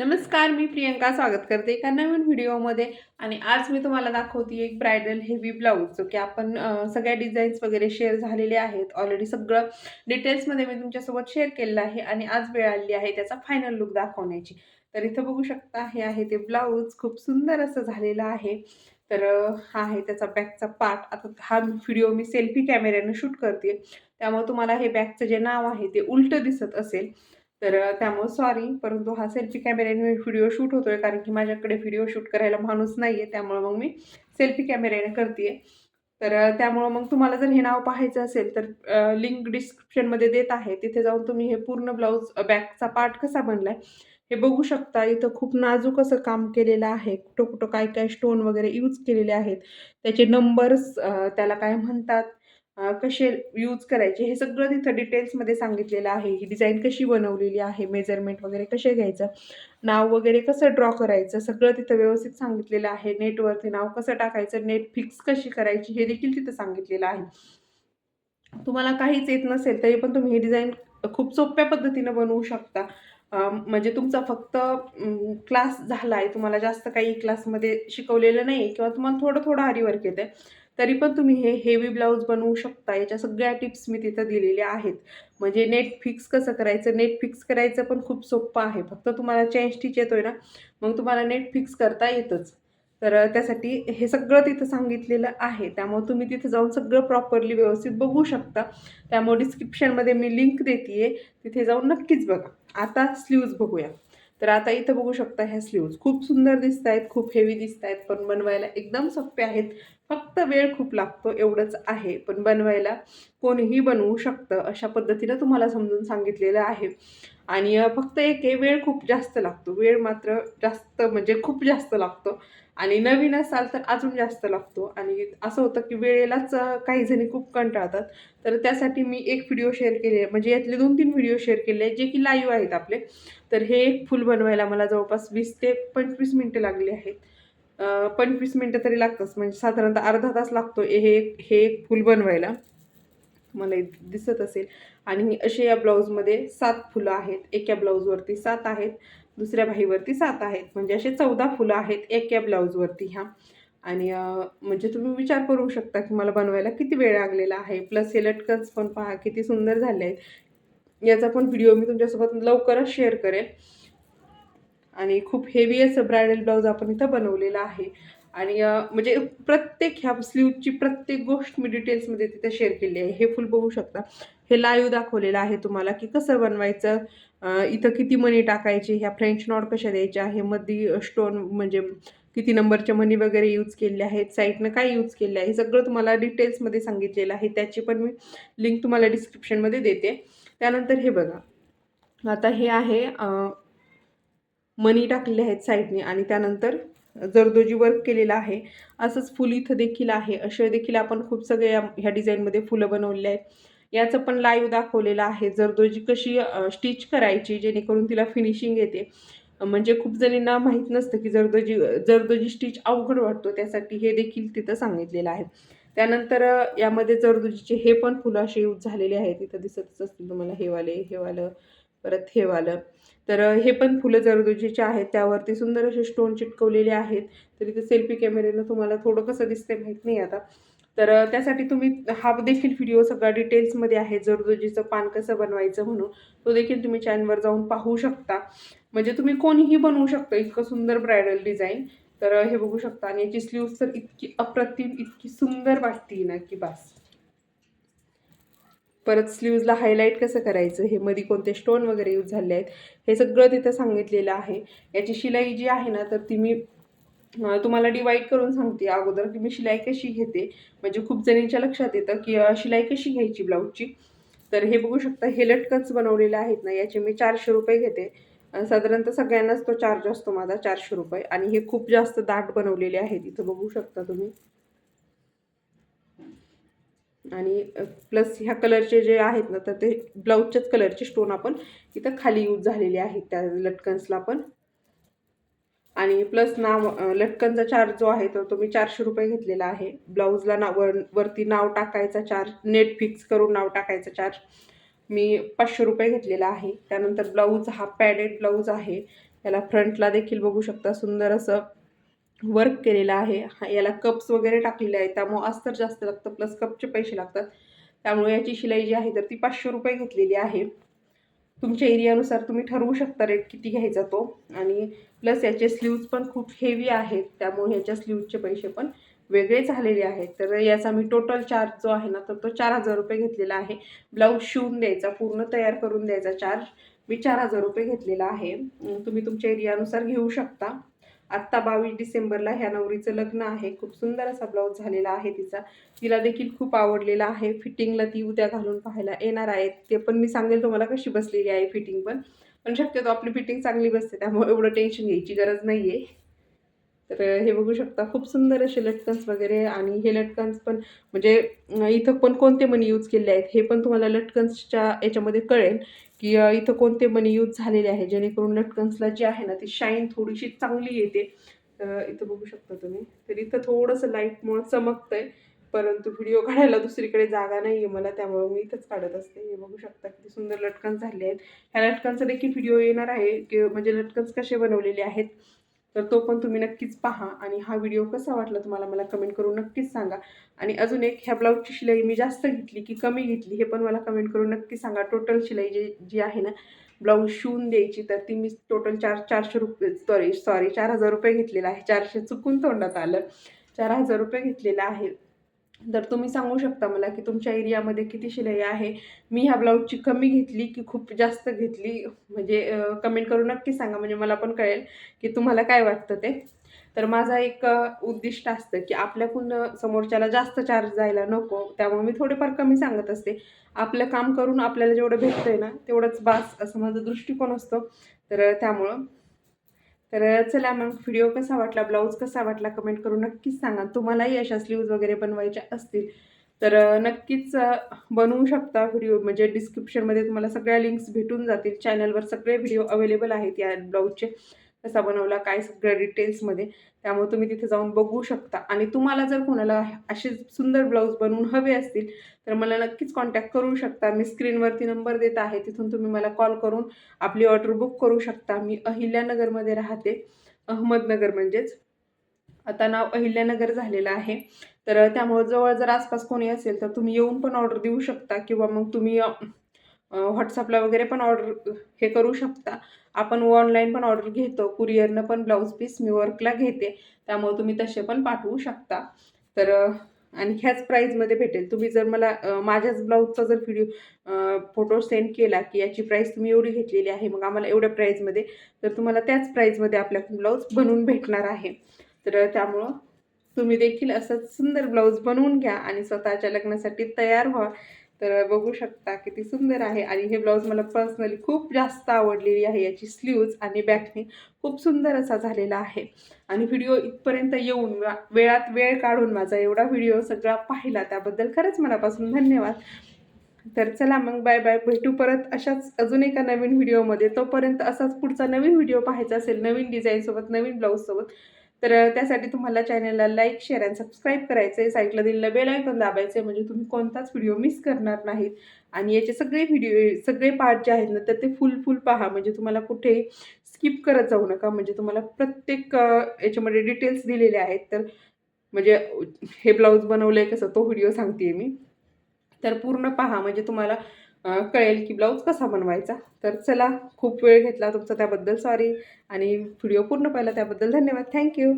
नमस्कार मी प्रियंका स्वागत करते एका नवीन व्हिडिओमध्ये. आणि आज मी तुम्हाला दाखवते एक ब्रायडल हेवी ब्लाऊज जो की आपण सगळ्या डिझाईन्स वगैरे शेअर झालेले आहेत. ऑलरेडी सगळं डिटेल्समध्ये मी तुमच्यासोबत शेअर केलेलं आहे आणि आज वेळ आली आहे त्याचा फायनल लुक दाखवण्याची. तर इथं बघू शकता हे आहे ते ब्लाऊज. खूप सुंदर असं झालेलं आहे. तर हा आहे त्याचा बॅकचा पार्ट आता हा व्हिडिओ मी सेल्फी कॅमेऱ्यानं शूट करते. त्यामुळे तुम्हाला हे बॅकचं जे नाव आहे ते उलटं दिसत असेल. तर त्यामुळं सॉरी परंतु हा सेल्फी कॅमेऱ्याने व्हिडिओ शूट होतोय कारण की माझ्याकडे व्हिडिओ शूट करायला माणूस नाही आहे त्यामुळं मग मी सेल्फी कॅमेऱ्याने करते तर त्यामुळं मग तुम्हाला जर हे नाव पाहायचं असेल तर लिंक डिस्क्रिप्शनमध्ये देत आहे. तिथे जाऊन तुम्ही हे पूर्ण ब्लाऊज बॅकचा पार्ट कसा बनलाय हे बघू शकता. इथं खूप नाजूक असं काम केलेलं आहे. कुठं कुठं काय काय स्टोन वगैरे यूज केलेले आहेत. त्याचे नंबर्स त्याला काय म्हणतात? कसे यूज करायचे हे सगळं तिथं डिटेल्समध्ये सांगितलेलं आहे. ही डिझाईन कशी बनवलेली आहे मेजरमेंट वगैरे कसे घ्यायचं नाव वगैरे कसं ड्रॉ करायचं सगळं तिथं व्यवस्थित सांगितलेलं आहे. नेटवरती नाव कसं टाकायचं नेट फिक्स कशी करायची हे देखील तिथं सांगितलेलं आहे. तुम्हाला काहीच येत नसेल तरी पण तुम्ही ही डिझाईन खूप सोप्या पद्धतीनं बनवू शकता. म्हणजे तुमचा फक्त क्लास झाला आहे तुम्हाला जास्त काही क्लासमध्ये शिकवलेलं नाही किंवा तुम्हाला थोडं थोडं आरीवर्क येतं तरी पण तुम्ही हे हेवी ब्लाऊज बनवू शकता. याच्या सगळ्या टिप्स मी तिथं दिलेल्या आहेत. म्हणजे नेट फिक्स कसं करायचं? नेट फिक्स करायचं पण खूप सोपं आहे. फक्त तुम्हाला चेन स्टिच येतोय ना मग तुम्हाला नेट फिक्स करता येतच. तर त्यासाठी हे सगळं तिथं सांगितलेलं आहे. त्यामुळे तुम्ही तिथं जाऊन सगळं प्रॉपरली व्यवस्थित बघू शकता. त्यामुळे डिस्क्रिप्शनमध्ये मी लिंक देते तिथे जाऊन नक्कीच बघा. आता स्लीव्ज बघूया. तर आता इथं बघू शकता ह्या स्लीव्ज खूप सुंदर दिसत आहेत खूप हेवी दिसत आहेत पण बनवायला एकदम सोपे आहेत. फक्त वेळ खूप लागतो एवढंच आहे. पण बनवायला कोणीही बनवू शकतं अशा पद्धतीनं तुम्हाला समजून सांगितलेलं आहे. आणि फक्त एक आहे वेळ खूप जास्त लागतो. वेळ मात्र जास्त म्हणजे खूप जास्त लागतो. आणि नवीन असाल तर अजून जास्त लागतो. आणि असं होतं की वेळेलाच काही जणी खूप कंटाळतात. तर त्यासाठी मी एक व्हिडिओ शेअर केले म्हणजे यातले दोन तीन व्हिडिओ शेअर केले जे की लाईव्ह आहेत आपले. तर हे एक फुल बनवायला मला जवळपास वीस ते पंचवीस मिनटं लागली आहेत. पंचवीस मिनटं तरी लागतंच. म्हणजे साधारणतः अर्धा तास लागतो हे एक हे एक फुल बनवायला. मला दिसत असेल. आणि असे या ब्लाऊजमध्ये सात फुलं आहेत. एका ब्लाऊजवरती सात आहेत. दुसऱ्या भाईवरती सात आहेत. म्हणजे असे चौदा फुलं आहेत एका ब्लाऊजवरती ह्या. आणि म्हणजे तुम्ही विचार करू शकता की मला बनवायला किती वेळ लागलेला आहे. प्लस हे लटकन्स पण पहा किती सुंदर झाले आहेत. याचा पण व्हिडिओ मी तुमच्यासोबत लवकरच शेअर करेन. आणि खूप हेवी असं ब्रायडल ब्लाऊज आपण इथं बनवलेलं आहे. आणि म्हणजे प्रत्येक ह्या स्लीवची प्रत्येक गोष्ट मी डिटेल्समध्ये तिथे शेअर केली आहे. हे फुल बघू शकता. हे लाईव्ह दाखवलेलं आहे तुम्हाला की कसं बनवायचं इथं किती मनी टाकायचे ह्या फ्रेंच नॉट कशा द्यायच्या आहे मध्ये स्टोन म्हणजे किती नंबरच्या मनी वगैरे यूज केले आहेत साईटनं काय यूज केले आहे हे सगळं तुम्हाला डिटेल्समध्ये सांगितलेलं आहे. त्याची पण मी लिंक तुम्हाला डिस्क्रिप्शनमध्ये देते. त्यानंतर हे बघा. आता हे आहे मणी मनी टाकलेले आहेत साईडने आणि त्यानंतर जरदोजी वर्क केलेलं आहे असंच फुल इथं देखील आहे. असे देखील आपण खूप सगळे या- ह्या डिझाईनमध्ये फुलं बनवलेले आहेत. याचं पण लाईव्ह दाखवलेलं आहे. जरदोजी कशी स्टिच करायची जेणेकरून तिला फिनिशिंग येते. म्हणजे खूप जणींना माहीत नसतं की जरदोजी जरदोजी स्टिच अवघड वाटतो त्यासाठी हे देखील तिथं सांगितलेलं आहे. त्यानंतर यामध्ये जरदोजीचे हे पण फुलं असे यूज झालेले आहेत तिथं दिसतच असतील तुम्हाला हे वाले हे वालं. परत हे वालं. तर हे पण फुलं जरदोजीचे आहेत त्यावरती सुंदर असे स्टोन चिटकवलेले आहेत. तर इथे सेल्फी कॅमेऱ्यानं तुम्हाला थोडं कसं दिसतंय माहीत नाही आता. तर त्यासाठी तुम्ही हा देखील व्हिडिओ सगळा डिटेल्समध्ये आहे जरदोजीचं पान कसं बनवायचं म्हणून. तो देखील तुम्ही चॅनलवर जाऊन पाहू शकता. म्हणजे तुम्ही कोणीही बनवू शकता इतकं सुंदर ब्रायडल डिझाईन तर हे बघू शकता. आणि याची स्लीव्स तर इतकी अप्रतिम इतकी सुंदर वाटते ना की बास. परत स्लीव्जला हायलाईट कसं करायचं? हे मध्ये कोणते स्टोन वगैरे यूज झाले आहेत? हे सगळं तिथं सांगितलेलं आहे. याची शिलाई जी आहे ना तर ती मी तुम्हाला डिवाईड करून सांगते. अगोदर की मी शिलाई कशी घेते? म्हणजे खूप जणींच्या लक्षात येतं की शिलाई कशी घ्यायची ब्लाऊजची? तर हे बघू शकता हे लटकन्स बनवलेले आहेत ना याचे मी चारशे रुपये घेते. साधारणतः सगळ्यांनाच तो चार्ज असतो माझा चारशे रुपये. आणि हे खूप जास्त दाट बनवलेले आहेत. इथं बघू शकता तुम्ही. आणि प्लस ह्या कलरचे जे आहेत ना तर ते ब्लाऊजच्याच कलरचे स्टोन आपण इथं खाली यूज झालेले आहेत त्या लटकन्सला पण. आणि प्लस नाव लटकनचा चार्ज जो आहे तो तो मी चारशे रुपये घेतलेला आहे. ब्लाऊजला नाव वरती नाव टाकायचा चार्ज नेट फिक्स करून नाव टाकायचा चार्ज मी पाचशे रुपये घेतलेला आहे. त्यानंतर ब्लाऊज हा पॅडेड ब्लाऊज आहे. त्याला फ्रंटला देखील बघू शकता सुंदर असं वर्क केलेला आहे. याला कप्स वगैरे टाकलेले आहेत. त्यामुळे अस्तर जास्त लागतं. प्लस कपचे पैसे लागतात. त्यामुळे याची शिलाई जी आहे तर ती पाचशे रुपये घेतलेली आहे. तुमच्या एरियानुसार तुम्ही ठरवू शकता रेट किती घ्यायचा तो. आणि प्लस याचे स्लीव्ज पण खूप हेवी आहेत. त्यामुळे ह्याच्या स्लीव्जचे पैसे पण वेगळे झालेले आहेत. तर याचा मी टोटल चार्ज जो आहे ना तर तो चार हजार रुपये घेतलेला आहे. ब्लाऊज शिवून द्यायचा पूर्ण तयार करून द्यायचा चार्ज मी चार हजार रुपये घेतलेला आहे. तुम्ही तुमच्या एरियानुसार घेऊ शकता. आत्ता बावीस डिसेंबरला ह्या नवरीचं लग्न आहे. खूप सुंदर असा ब्लाऊज झालेला आहे तिचा. तिला देखील खूप आवडलेला आहे. फिटिंगला ती उद्या घालून पाहायला येणार आहे ते पण मी सांगेल तुम्हाला कशी बसलेली आहे फिटिंग पण. पण शक्यतो आपली फिटिंग चांगली बसते त्यामुळे एवढं टेन्शन घ्यायची गरज नाही आहे तर हे बघू शकता खूप सुंदर असे लटकन्स वगैरे आणि हे लटकन्स पण म्हणजे इथं पण कोणते मनी यूज केले आहेत हे पण तुम्हाला लटकन्सच्या याच्यामध्ये कळेल. की इथं कोणते मनी यूज झालेले आहे जेणेकरून लटकन्सला जी आहे ना ती शाईन थोडीशी चांगली येते. इथं बघू शकता तुम्ही. तर इथं थोडंसं लाईटमुळं चमकतंय परंतु व्हिडिओ काढायला दुसरीकडे जागा नाही आहे मला त्यामुळे मी इथंच काढत असते. हे बघू शकता किती सुंदर लटकन झाले आहेत. ह्या लटकनचा देखील व्हिडिओ येणार आहे की म्हणजे लटकन्स कसे बनवलेले आहेत तर तो पण तुम्ही नक्कीच पहा. आणि हा व्हिडिओ कसा वाटला तुम्हाला मला कमेंट करून नक्कीच सांगा. आणि अजून एक ह्या ब्लाऊजची शिलाई मी जास्त घेतली की कमी घेतली हे पण मला कमेंट करून नक्की सांगा. टोटल शिलाई जी जी आहे ना ब्लाऊज शिवून द्यायची तर ती मी टोटल चार चारशे रुपये सॉरी सॉरी चार हजार रुपये घेतलेला आहे. चारशे चुकून तोंडात आलं. चार हजार रुपये घेतलेला आहे. तर तुम्ही सांगू शकता मला की तुमच्या एरियामध्ये किती शिलाई आहे? मी ह्या ब्लाऊजची कमी घेतली की खूप जास्त घेतली? म्हणजे कमेंट करून नक्की सांगा. म्हणजे मला पण कळेल की तुम्हाला काय वाटतं ते. तर माझा एक उद्दिष्ट असतं की आपल्याकडून समोरच्याला जास्त चार्ज जायला नको. त्यामुळे मी थोडेफार कमी सांगत असते. आपलं काम करून आपल्याला जेवढं भेटतं आहे ना तेवढंच बास असं माझा दृष्टिकोन असतो. तर त्यामुळं तर चला मग व्हिडिओ कसा वाटला ब्लाऊज कसा वाटला कमेंट करून नक्कीच सांगा. तुम्हालाही अशा स्लीव्ज वगैरे बनवायच्या असतील तर नक्कीच बनवू शकता व्हिडिओ म्हणजे डिस्क्रिप्शनमध्ये तुम्हाला सगळ्या लिंक्स भेटून जातील. चॅनलवर सगळे व्हिडिओ अवेलेबल आहेत या ब्लाऊजचे कसा बनवला काय सगळ्या डिटेल्समध्ये त्यामुळे तुम्ही तिथे जाऊन बघू शकता. आणि तुम्हाला जर कोणाला असे सुंदर ब्लाऊज बनवून हवे असतील तर मला नक्कीच कॉन्टॅक्ट करू शकता. मी स्क्रीनवरती नंबर देत आहे तिथून तुम्ही मला कॉल करून आपली ऑर्डर बुक करू शकता. मी अहिल्यानगरमध्ये राहते. अहमदनगर म्हणजेच. आता नाव अहिल्यानगर झालेलं आहे. तर त्यामुळं जवळ जर आसपास कोणी असेल तर तुम्ही येऊन पण ऑर्डर देऊ शकता. किंवा मग तुम्ही व्हॉट्सअपला वगैरे पण ऑर्डर हे करू शकता. आपण ऑनलाईन पण ऑर्डर घेतो. कुरिअरनं पण ब्लाऊज पीस मी वर्कला घेते. त्यामुळे तुम्ही तसे पण पाठवू शकता. तर आणि ह्याच प्राईजमध्ये भेटेल. तुम्ही जर मला माझ्याच ब्लाऊजचा जर व्हिडिओ फोटो सेंड केला की याची प्राईस तुम्ही एवढी घेतलेली आहे मग आम्हाला एवढ्या प्राईजमध्ये तर तुम्हाला त्याच प्राईजमध्ये आपल्या ब्लाऊज बनवून भेटणार आहे. तर त्यामुळं तुम्ही देखील असंच सुंदर ब्लाऊज बनवून घ्या आणि स्वतःच्या लग्नासाठी तयार व्हा. तर बघू शकता किती सुंदर आहे. आणि हे ब्लाऊज मला पर्सनली खूप जास्त आवडलेली आहे. याची स्लीव्ज आणि बॅकने खूप सुंदर असा झालेला आहे. आणि व्हिडिओ इथपर्यंत येऊन वेळात वेळ काढून माझा एवढा व्हिडिओ सगळा पाहिला. त्याबद्दल खरंच मनापासून धन्यवाद. तर चला मग बाय बाय भेटू परत अशाच अजून एका नवीन व्हिडिओमध्ये तोपर्यंत असाच पुढचा नवीन व्हिडिओ पाहायचा असेल नवीन डिझाईनसोबत नवीन ब्लाऊजसोबत तर त्यासाठी तुम्हाला चॅनलला लाईक शेअर आणि सबस्क्राईब करायचं आहे साईडला दिलेलं बेल आयकॉन दाबायचं आहे म्हणजे तुम्ही कोणताच व्हिडिओ मिस करणार नाहीत. आणि याचे सगळे व्हिडिओ सगळे पार्ट जे आहेत ना तर ते फुल फुल पहा. म्हणजे तुम्हाला कुठे स्किप करत जाऊ नका. म्हणजे तुम्हाला प्रत्येक याच्यामध्ये डिटेल्स दिलेले आहेत. तर म्हणजे हे ब्लाऊज बनवलं आहे कसं तो व्हिडिओ सांगते मी. तर पूर्ण पहा. म्हणजे तुम्हाला कळेल की ब्लाऊज कसा बनवायचा. तर चला खूप वेळ घेतला तुमचा त्याबद्दल सॉरी आणि व्हिडिओ पूर्ण पाहिला त्याबद्दल धन्यवाद. थँक्यू